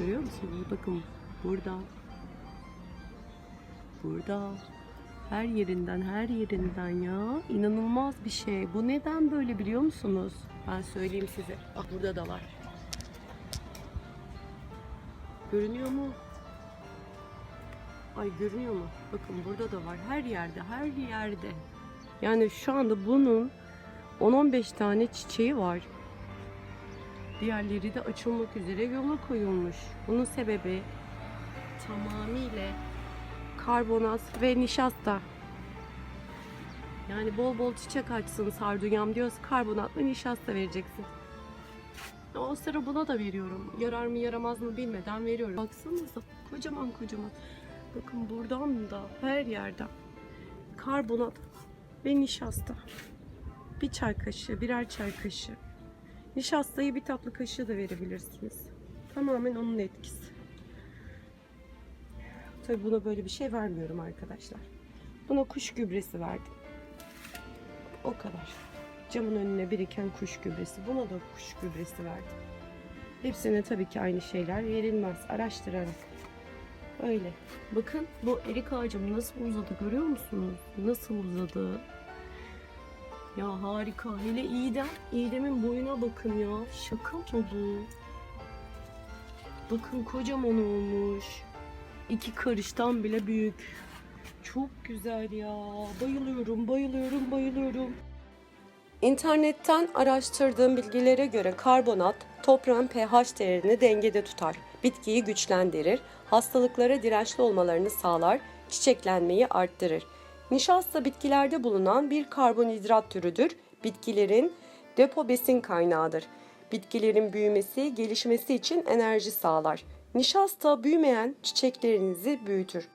Görüyor musunuz? Bakın burada. Burada. Her yerinden her yerinden ya. İnanılmaz bir şey. Bu neden böyle biliyor musunuz? Ben söyleyeyim size. Bak burada da var. Görünüyor mu? Ay görünüyor mu? Bakın burada da var. Her yerde, her yerde. Yani şu anda bunun 10-15 tane çiçeği var. Diğerleri de açılmak üzere yola koyulmuş. Bunun sebebi tamamıyla karbonat ve nişasta. Yani bol bol çiçek açsın sardunyam diyoruz. Karbonat ve nişasta vereceksin. O sıra buna da veriyorum. Yarar mı yaramaz mı bilmeden veriyorum. Baksanıza kocaman kocaman. Bakın buradan da her yerden karbonat ve nişasta. Bir çay kaşığı, birer çay kaşığı. Nişastayı bir tatlı kaşığı da verebilirsiniz. Tamamen onun etkisi. Tabii buna böyle bir şey vermiyorum arkadaşlar. Buna kuş gübresi verdim. O kadar. Camın önüne biriken kuş gübresi. Buna da kuş gübresi verdim. Hepsine tabii ki aynı şeyler verilmez. Araştırarak. Öyle. Bakın bu erik ağacım nasıl uzadı görüyor musunuz? Nasıl uzadı? Ya harika. Hele İdem. İdem'in boyuna bakın ya. Şaka mı bu? Bakın kocaman olmuş. İki karıştan bile büyük. Çok güzel ya. Bayılıyorum, bayılıyorum, bayılıyorum. İnternetten araştırdığım bilgilere göre karbonat toprağın pH değerini dengede tutar, bitkiyi güçlendirir, hastalıklara dirençli olmalarını sağlar, çiçeklenmeyi arttırır. Nişasta bitkilerde bulunan bir karbonhidrat türüdür. Bitkilerin depo besin kaynağıdır. Bitkilerin büyümesi, gelişmesi için enerji sağlar. Nişasta büyümeyen çiçeklerinizi büyütür.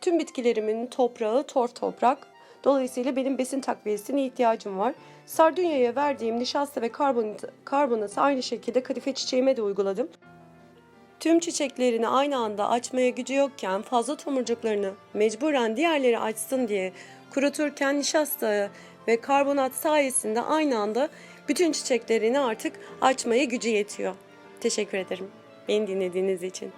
Tüm bitkilerimin toprağı torf toprak. Dolayısıyla benim besin takviyesine ihtiyacım var. Sardunya'ya verdiğim nişasta ve karbonat, karbonatı aynı şekilde kadife çiçeğime de uyguladım. Tüm çiçeklerini aynı anda açmaya gücü yokken fazla tomurcuklarını mecburen diğerleri açsın diye kuruturken nişasta ve karbonat sayesinde aynı anda bütün çiçeklerini artık açmaya gücü yetiyor. Teşekkür ederim beni dinlediğiniz için.